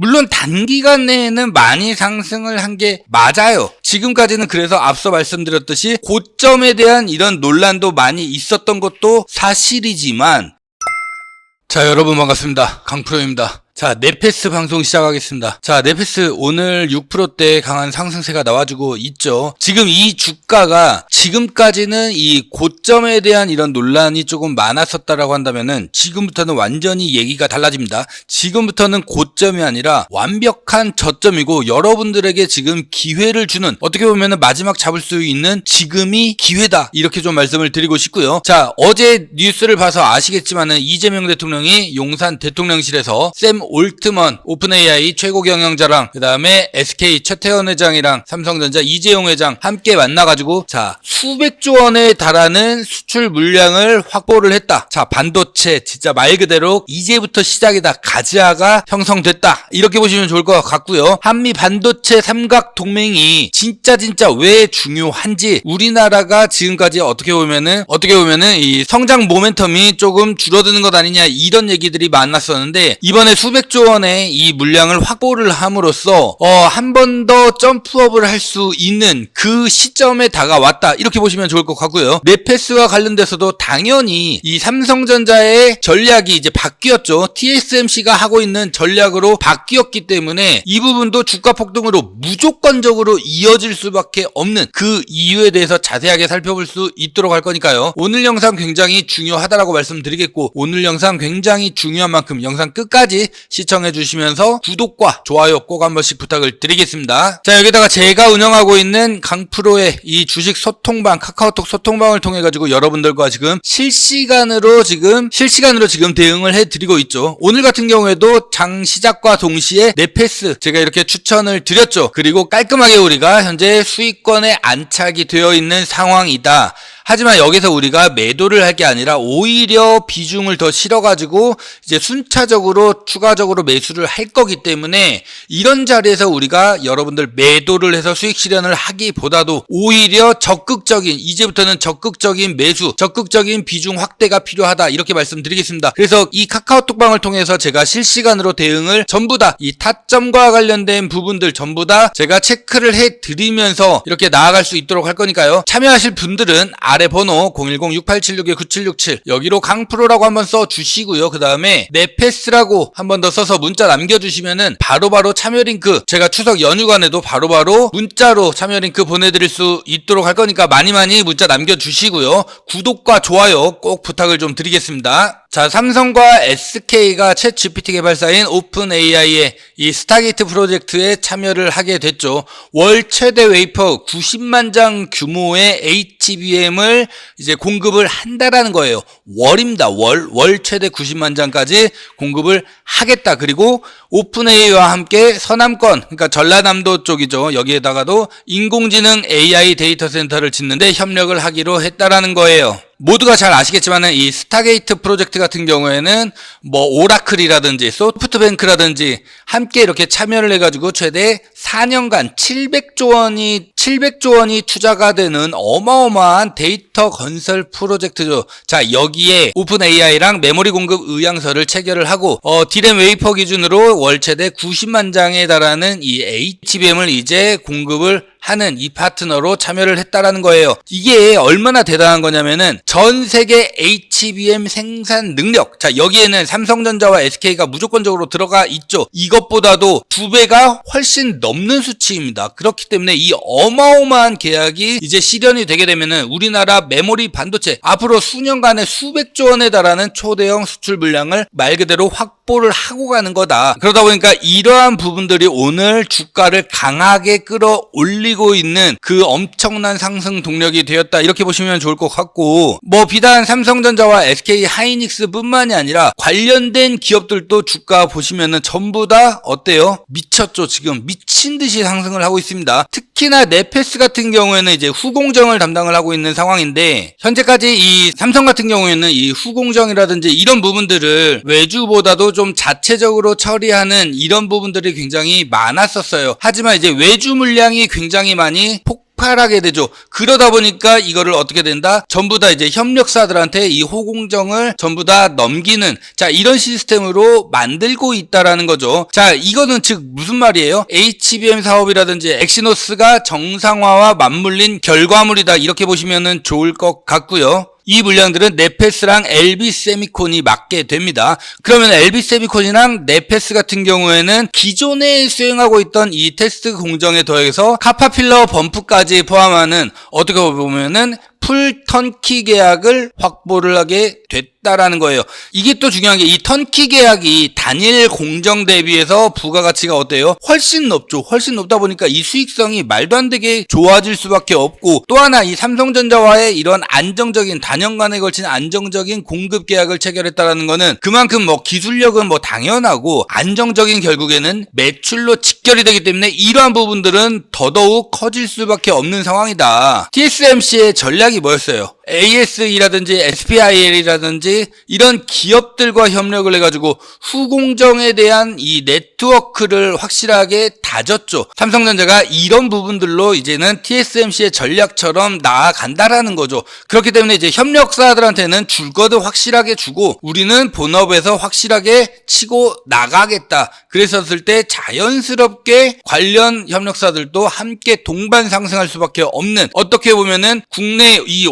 물론 단기간 내에는 많이 상승을 한 게 맞아요. 지금까지는 그래서 앞서 말씀드렸듯이 고점에 대한 이런 논란도 많이 있었던 것도 사실이지만 자, 여러분 반갑습니다. 강프로입니다. 자, 네페스 방송 시작하겠습니다. 자, 네페스 오늘 6%대 강한 상승세가 나와주고 있죠. 지금 이 주가가 지금까지는 이 고점에 대한 이런 논란이 조금 많았었다라고 한다면은 지금부터는 완전히 얘기가 달라집니다. 지금부터는 고점이 아니라 완벽한 저점이고 여러분들에게 지금 기회를 주는 어떻게 보면은 마지막 잡을 수 있는 지금이 기회다. 이렇게 좀 말씀을 드리고 싶고요. 자, 어제 뉴스를 봐서 아시겠지만은 이재명 대통령이 용산 대통령실에서 샘 올트먼 오픈 AI 최고 경영자랑 그다음에 SK 최태원 회장이랑 삼성전자 이재용 회장 함께 만나가지고 자 수백조 원에 달하는 수출 물량을 확보를 했다. 자 반도체 진짜 말 그대로 이제부터 시작이다. 가지아가 형성됐다. 이렇게 보시면 좋을 것 같고요. 한미 반도체 삼각 동맹이 진짜 진짜 왜 중요한지 우리나라가 지금까지 어떻게 보면은 어떻게 보면은 이 성장 모멘텀이 조금 줄어드는 것 아니냐 이런 얘기들이 많았었는데 이번에 수 백조 원의 이 물량을 확보를 함으로써 어, 한 번 더 점프업을 할 수 있는 그 시점에 다가왔다 이렇게 보시면 좋을 것 같고요. 네페스와 관련돼서도 당연히 이 삼성전자의 전략이 이제 바뀌었죠. TSMC가 하고 있는 전략으로 바뀌었기 때문에 이 부분도 주가 폭등으로 무조건적으로 이어질 수밖에 없는 그 이유에 대해서 자세하게 살펴볼 수 있도록 할 거니까요. 오늘 영상 굉장히 중요하다라고 말씀드리겠고 오늘 영상 굉장히 중요한 만큼 영상 끝까지 시청해 주시면서 구독과 좋아요 꼭 한 번씩 부탁을 드리겠습니다. 자 여기다가 제가 운영하고 있는 강프로의 이 주식 소통방 카카오톡 소통방을 통해 가지고 여러분들과 지금 실시간으로 지금 실시간으로 지금 대응을 해 드리고 있죠. 오늘 같은 경우에도 장 시작과 동시에 네페스 제가 이렇게 추천을 드렸죠. 그리고 깔끔하게 우리가 현재 수익권에 안착이 되어 있는 상황이다. 하지만 여기서 우리가 매도를 할 게 아니라 오히려 비중을 더 실어가지고 이제 순차적으로 추가적으로 매수를 할 거기 때문에 이런 자리에서 우리가 여러분들 매도를 해서 수익 실현을 하기보다도 오히려 적극적인 이제부터는 적극적인 매수, 적극적인 비중 확대가 필요하다 이렇게 말씀드리겠습니다. 그래서 이 카카오톡방을 통해서 제가 실시간으로 대응을 전부 다 이 타점과 관련된 부분들 전부 다 제가 체크를 해 드리면서 이렇게 나아갈 수 있도록 할 거니까요. 참여하실 분들은 아래 번호 010-6876-9767 여기로 강프로라고 한번 써 주시고요. 그 다음에 네페스라고 한번 더 써서 문자 남겨주시면은 바로바로 참여 링크 제가 추석 연휴간에도 바로바로 문자로 참여 링크 보내드릴 수 있도록 할 거니까 많이 많이 문자 남겨주시고요. 구독과 좋아요 꼭 부탁을 좀 드리겠습니다. 자, 삼성과 SK가 챗 GPT 개발사인 오픈 AI의 이 스타게이트 프로젝트에 참여를 하게 됐죠. 월 최대 웨이퍼 90만 장 규모의 HBM을 이제 공급을 한다라는 거예요. 월입니다. 월. 월 최대 90만 장까지 공급을 하겠다. 그리고 오픈 AI와 함께 서남권, 그러니까 전라남도 쪽이죠. 여기에다가도 인공지능 AI 데이터 센터를 짓는데 협력을 하기로 했다라는 거예요. 모두가 잘 아시겠지만은 이 스타게이트 프로젝트 같은 경우에는 뭐 오라클이라든지 소프트뱅크라든지 함께 이렇게 참여를 해가지고 최대 4년간 700조 원이 700조 원이 투자가 되는 어마어마한 데이터 건설 프로젝트죠. 자 여기에 오픈 AI랑 메모리 공급 의향서를 체결을 하고 어, 디램 웨이퍼 기준으로 월 최대 90만 장에 달하는 이 HBM을 이제 공급을 하는 이 파트너로 참여를 했다라는 거예요. 이게 얼마나 대단한 거냐면은 전 세계 HBM 생산 능력. 자, 여기에는 삼성전자와 SK가 무조건적으로 들어가 있죠. 이것보다도 두 배가 훨씬 넘는 수치입니다. 그렇기 때문에 이 어마어마한 계약이 이제 실현이 되게 되면은 우리나라 메모리 반도체 앞으로 수년간에 수백조 원에 달하는 초대형 수출 물량을 말 그대로 확보를 하고 가는 거다. 그러다 보니까 이러한 부분들이 오늘 주가를 강하게 끌어올리 고 있는 그 엄청난 상승 동력이 되었다 이렇게 보시면 좋을 것 같고 뭐 비단 삼성전자와 SK 하이닉스뿐만이 아니라 관련된 기업들도 주가 보시면은 전부 다 어때요? 미쳤죠 지금 미친 듯이 상승을 하고 있습니다. 특히나 네페스 같은 경우에는 이제 후공정을 담당을 하고 있는 상황인데 현재까지 이 삼성 같은 경우에는 이 후공정이라든지 이런 부분들을 외주보다도 좀 자체적으로 처리하는 이런 부분들이 굉장히 많았었어요. 하지만 이제 외주 물량이 굉장히 많이 폭 폭발하게 되죠. 그러다 보니까 이거를 어떻게 된다? 전부 다 이제 협력사들한테 이 호공정을 전부 다 넘기는 자 이런 시스템으로 만들고 있다라는 거죠. 자 이거는 즉 무슨 말이에요? HBM 사업이라든지 엑시노스가 정상화와 맞물린 결과물이다 이렇게 보시면은 좋을 것 같고요. 이 물량들은 네페스랑 LB 세미콘이 맞게 됩니다. 그러면 LB 세미콘이랑 네페스 같은 경우에는 기존에 수행하고 있던 이 테스트 공정에 더해서 카파필러 범프까지 포함하는 어떻게 보면은 풀 턴키 계약을 확보를 하게 됐 다라는 거예요. 이게 또 중요한 게 이 턴키 계약이 단일 공정 대비해서 부가가치가 어때요? 훨씬 높죠. 훨씬 높다 보니까 이 수익성이 말도 안 되게 좋아질 수밖에 없고 또 하나 이 삼성전자와의 이런 안정적인 단연간에 걸친 안정적인 공급 계약을 체결했다라는 거는 그만큼 뭐 기술력은 뭐 당연하고 안정적인 결국에는 매출로 직결이 되기 때문에 이러한 부분들은 더더욱 커질 수밖에 없는 상황이다. TSMC의 전략이 뭐였어요? AS이라든지 SPIL이라든지 이런 기업들과 협력을 해가지고 후공정에 대한 이 네트워크를 확실하게 다졌죠. 삼성전자가 이런 부분들로 이제는 TSMC의 전략처럼 나아간다라는 거죠. 그렇기 때문에 이제 협력사들한테는 줄 거도 확실하게 주고 우리는 본업에서 확실하게 치고 나가겠다. 그랬었을 때 자연스럽게 관련 협력사들도 함께 동반 상승할 수밖에 없는 어떻게 보면은 국내 이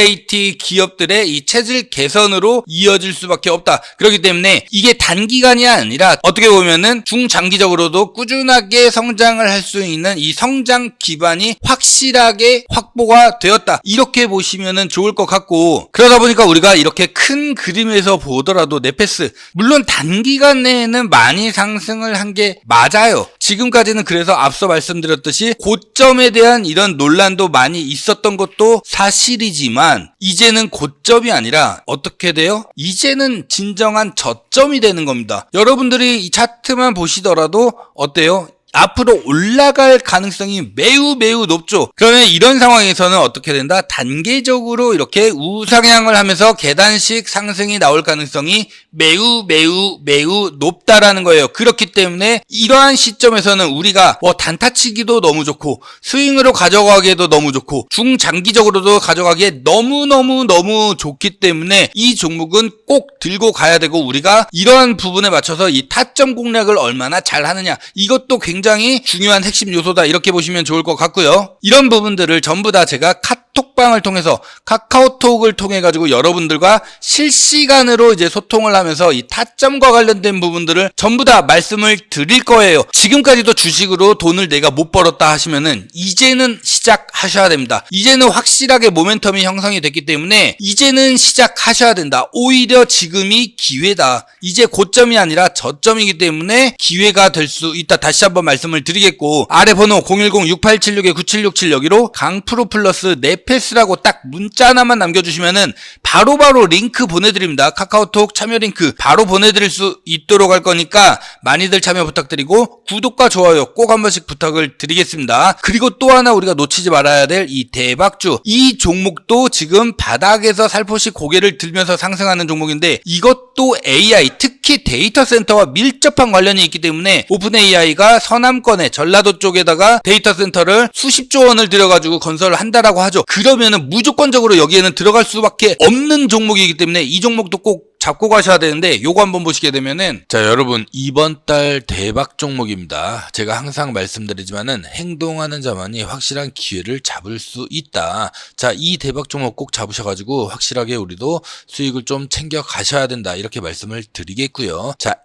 OSAT 기업들의 이 체질 개선으로 이어질 수밖에 없다. 그렇기 때문에 이게 단기간이 아니라 어떻게 보면은 중장기적으로도 꾸준하게 성장을 할 수 있는 이 성장 기반이 확실하게 확보가 되었다. 이렇게 보시면은 좋을 것 같고 그러다 보니까 우리가 이렇게 큰 그림에서 보더라도 네페스 물론 단기간 내에는 많이 상승을 한 게 맞아요. 지금까지는 그래서 앞서 말씀드렸듯이 고점에 대한 이런 논란도 많이 있었던 것도 사실이지만 이제는 고점이 아니라 어떻게 돼요? 이제는 진정한 저점이 되는 겁니다. 여러분들이 이 차트만 보시더라도 어때요? 앞으로 올라갈 가능성이 매우 매우 높죠. 그러면 이런 상황에서는 어떻게 된다? 단계적으로 이렇게 우상향을 하면서 계단식 상승이 나올 가능성이 매우 매우 매우 높다라는 거예요. 그렇기 때문에 이러한 시점에서는 우리가 뭐 단타치기도 너무 좋고 스윙으로 가져가기에도 너무 좋고 중장기적으로도 가져가기에 너무너무 너무 좋기 때문에 이 종목은 꼭 들고 가야 되고 우리가 이러한 부분에 맞춰서 이 타점 공략을 얼마나 잘 하느냐 이것도 굉장히 중요한 핵심 요소다 이렇게 보시면 좋을 것 같고요. 이런 부분들을 전부 다 제가 카 톡방을 통해서 카카오톡을 통해 가지고 여러분들과 실시간으로 이제 소통을 하면서 이 타점과 관련된 부분들을 전부 다 말씀을 드릴 거예요. 지금까지도 주식으로 돈을 내가 못 벌었다 하시면은 이제는 시작하셔야 됩니다. 이제는 확실하게 모멘텀이 형성이 됐기 때문에 이제는 시작하셔야 된다. 오히려 지금이 기회다. 이제 고점이 아니라 저점이기 때문에 기회가 될 수 있다. 다시 한번 말씀을 드리겠고 아래 번호 010-6876-9767 여기로 강프로 플러스 네페스라고 딱 문자 하나만 남겨주시면은 바로 바로 링크 보내드립니다. 카카오톡 참여 링크 바로 보내드릴 수 있도록 할 거니까 많이들 참여 부탁드리고 구독과 좋아요 꼭 한 번씩 부탁을 드리겠습니다. 그리고 또 하나 우리가 놓치지 말아야 될 이 대박주 이 종목도 지금 바닥에서 살포시 고개를 들면서 상승하는 종목인데 이것도 AI 특히 데이터 센터와 밀접한 관련이 있기 때문에 오픈 AI가 서남권의 전라도 쪽에다가 데이터 센터를 수십조 원을 들여가지고 건설을 한다라고 하죠. 그러면은 무조건적으로 여기에는 들어갈 수밖에 없는 종목이기 때문에 이 종목도 꼭 잡고 가셔야 되는데 요거 한번 보시게 되면은 자 여러분 이번 달 대박 종목입니다. 제가 항상 말씀드리지만은 행동하는 자만이 확실한 기회를 잡을 수 있다. 자 이 대박 종목 꼭 잡으셔가지고 확실하게 우리도 수익을 좀 챙겨 가셔야 된다 이렇게 말씀을 드리겠고요. 자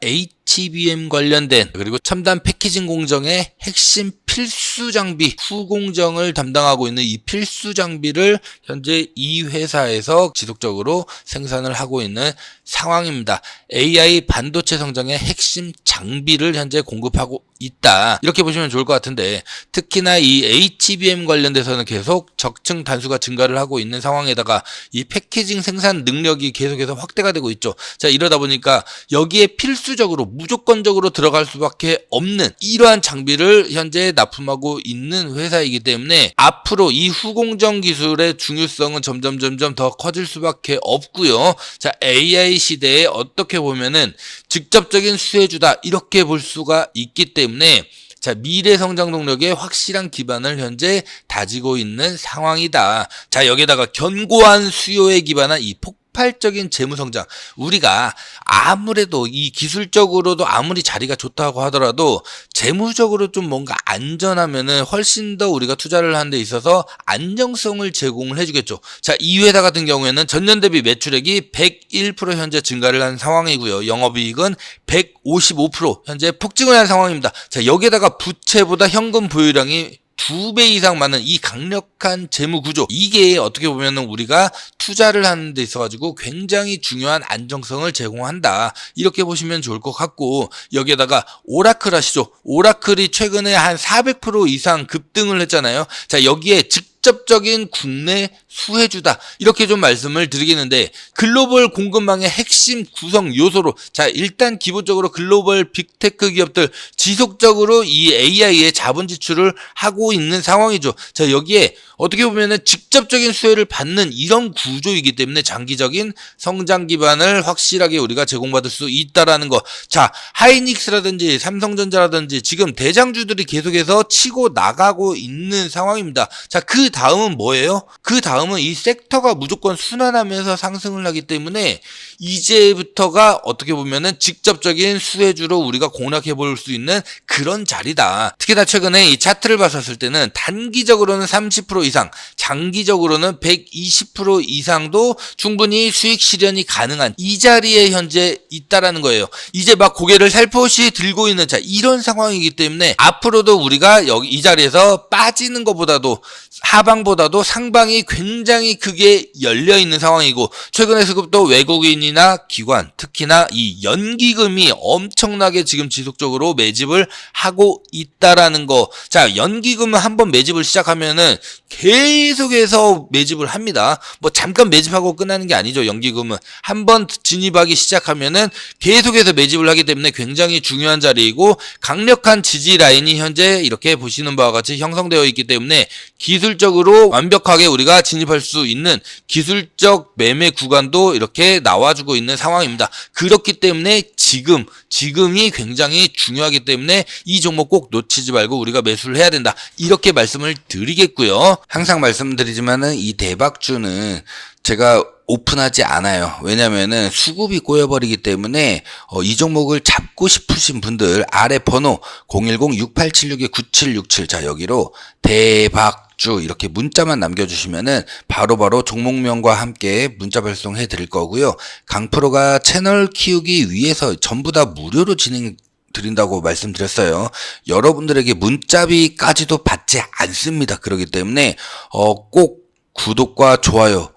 HBM 관련된 그리고 첨단 패키징 공정의 핵심 필수 장비 후공정을 담당하고 있는 이 필수 장비를 현재 이 회사에서 지속적으로 생산을 하고 있는 상황입니다. AI 반도체 성장의 핵심 장비를 현재 공급하고 있다. 이렇게 보시면 좋을 것 같은데 특히나 이 HBM 관련돼서는 계속 적층 단수가 증가를 하고 있는 상황에다가 이 패키징 생산 능력이 계속해서 확대가 되고 있죠. 자 이러다 보니까 여기에 필수적으로 무조건적으로 들어갈 수밖에 없는 이러한 장비를 현재 납품하고 있는 회사이기 때문에 앞으로 이 후공정 기술의 중요성은 점점 점점 더 커질 수밖에 없고요. 자 AI 시대에 어떻게 보면은 직접적인 수혜주다 이렇게 볼 수가 있기 때문에 자, 미래 성장 동력에 확실한 기반을 현재 다지고 있는 상황이다. 자, 여기에다가 견고한 수요에 기반한 이 폭 발적인 재무 성장. 우리가 아무래도 이 기술적으로도 아무리 자리가 좋다고 하더라도 재무적으로 좀 뭔가 안전하면은 훨씬 더 우리가 투자를 하는 데 있어서 안정성을 제공을 해주겠죠. 자, 이 회사 같은 경우에는 전년 대비 매출액이 101% 현재 증가를 한 상황이고요. 영업이익은 155% 현재 폭증을 한 상황입니다. 자, 여기에다가 부채보다 현금 보유량이 두 배 이상 많은 이 강력한 재무 구조 이게 어떻게 보면은 우리가 투자를 하는 데 있어 가지고 굉장히 중요한 안정성을 제공한다. 이렇게 보시면 좋을 것 같고 여기에다가 오라클 아시죠. 오라클이 최근에 한 400% 이상 급등을 했잖아요. 자 여기에 직접적인 국내 수혜주다 이렇게 좀 말씀을 드리겠는데 글로벌 공급망의 핵심 구성 요소로 자 일단 기본적으로 글로벌 빅테크 기업들 지속적으로 이 AI에 자본 지출을 하고 있는 상황이죠. 자 여기에 어떻게 보면은 직접적인 수혜를 받는 이런 구조이기 때문에 장기적인 성장 기반을 확실하게 우리가 제공받을 수 있다라는 거. 자 하이닉스라든지 삼성전자라든지 지금 대장주들이 계속해서 치고 나가고 있는 상황입니다. 자 그 다음은 뭐예요? 그 다음은 이 섹터가 무조건 순환하면서 상승을 하기 때문에 이제부터가 어떻게 보면은 직접적인 수혜주로 우리가 공략해 볼 수 있는 그런 자리다. 특히나 최근에 이 차트를 봤었을 때는 단기적으로는 30% 이상, 장기적으로는 120% 이상도 충분히 수익 실현이 가능한 이 자리에 현재 있다라는 거예요. 이제 막 고개를 살포시 들고 있는 자 이런 상황이기 때문에 앞으로도 우리가 여기 이 자리에서 빠지는 것보다도 하 방보다도 상방이 굉장히 크게 열려 있는 상황이고 최근에 수급도 외국인이나 기관 특히나 이 연기금이 엄청나게 지금 지속적으로 매집을 하고 있다라는 거. 자, 연기금은 한번 매집을 시작하면은 계속해서 매집을 합니다. 뭐 잠깐 매집하고 끝나는 게 아니죠. 연기금은 한 번 진입하기 시작하면은 계속해서 매집을 하기 때문에 굉장히 중요한 자리이고 강력한 지지 라인이 현재 이렇게 보시는 바와 같이 형성되어 있기 때문에 기술적 으로 완벽하게 우리가 진입할 수 있는 기술적 매매 구간도 이렇게 나와주고 있는 상황입니다. 그렇기 때문에 지금 지금이 굉장히 중요하기 때문에 이 종목 꼭 놓치지 말고 우리가 매수를 해야 된다. 이렇게 말씀을 드리겠고요. 항상 말씀드리지만은 이 대박주는 제가 오픈하지 않아요. 왜냐면은 수급이 꼬여버리기 때문에 어, 이 종목을 잡고 싶으신 분들 아래 번호 010-6876-9767 자 여기로 대박 주 이렇게 문자만 남겨주시면은 바로바로 종목명과 함께 문자 발송해 드릴 거고요. 강프로가 채널 키우기 위해서 전부 다 무료로 진행 드린다고 말씀드렸어요. 여러분들에게 문자비까지도 받지 않습니다. 그렇기 때문에 어, 꼭 구독과 좋아요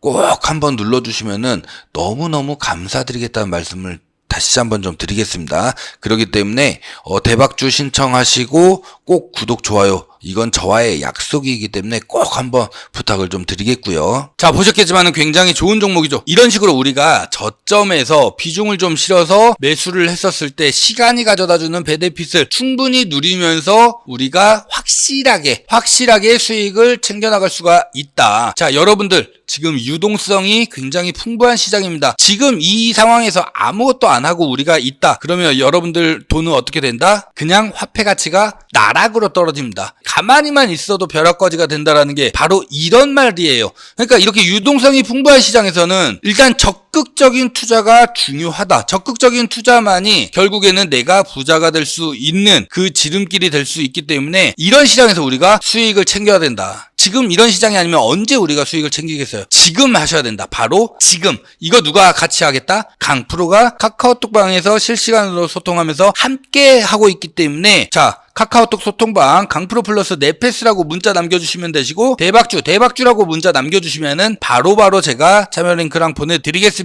꼭 한번 눌러주시면은 너무너무 감사드리겠다는 말씀을 다시 한번 좀 드리겠습니다. 그렇기 때문에 어, 대박주 신청하시고 꼭 구독, 좋아요 이건 저와의 약속이기 때문에 꼭 한번 부탁을 좀 드리겠고요. 자 보셨겠지만 굉장히 좋은 종목이죠. 이런 식으로 우리가 저점에서 비중을 좀 실어서 매수를 했었을 때 시간이 가져다주는 베네핏을 충분히 누리면서 우리가 확실하게 확실하게 수익을 챙겨나갈 수가 있다. 자 여러분들 지금 유동성이 굉장히 풍부한 시장입니다. 지금 이 상황에서 아무것도 안 하고 우리가 있다. 그러면 여러분들 돈은 어떻게 된다? 그냥 화폐 가치가 나락으로 떨어집니다. 가만히만 있어도 벼락거지가 된다라는 게 바로 이런 말이에요. 그러니까 이렇게 유동성이 풍부한 시장에서는 일단 적 극적인 투자가 중요하다. 적극적인 투자만이 결국에는 내가 부자가 될 수 있는 그 지름길이 될 수 있기 때문에 이런 시장에서 우리가 수익을 챙겨야 된다. 지금 이런 시장이 아니면 언제 우리가 수익을 챙기겠어요? 지금 하셔야 된다. 바로 지금. 이거 누가 같이 하겠다? 강프로가 카카오톡방에서 실시간으로 소통하면서 함께 하고 있기 때문에 자, 카카오톡 소통방 강프로 플러스 네페스라고 문자 남겨주시면 되시고 대박주 대박주라고 문자 남겨주시면은 바로바로 제가 참여 링크랑 보내드리겠습니다.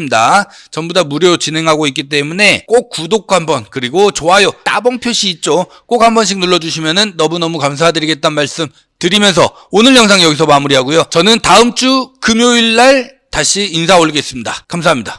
전부 다 무료 진행하고 있기 때문에 꼭 구독 한번 그리고 좋아요 따봉 표시 있죠. 꼭 한 번씩 눌러주시면은 너무너무 감사드리겠다는 말씀 드리면서 오늘 영상 여기서 마무리하고요. 저는 다음 주 금요일 날 다시 인사 올리겠습니다. 감사합니다.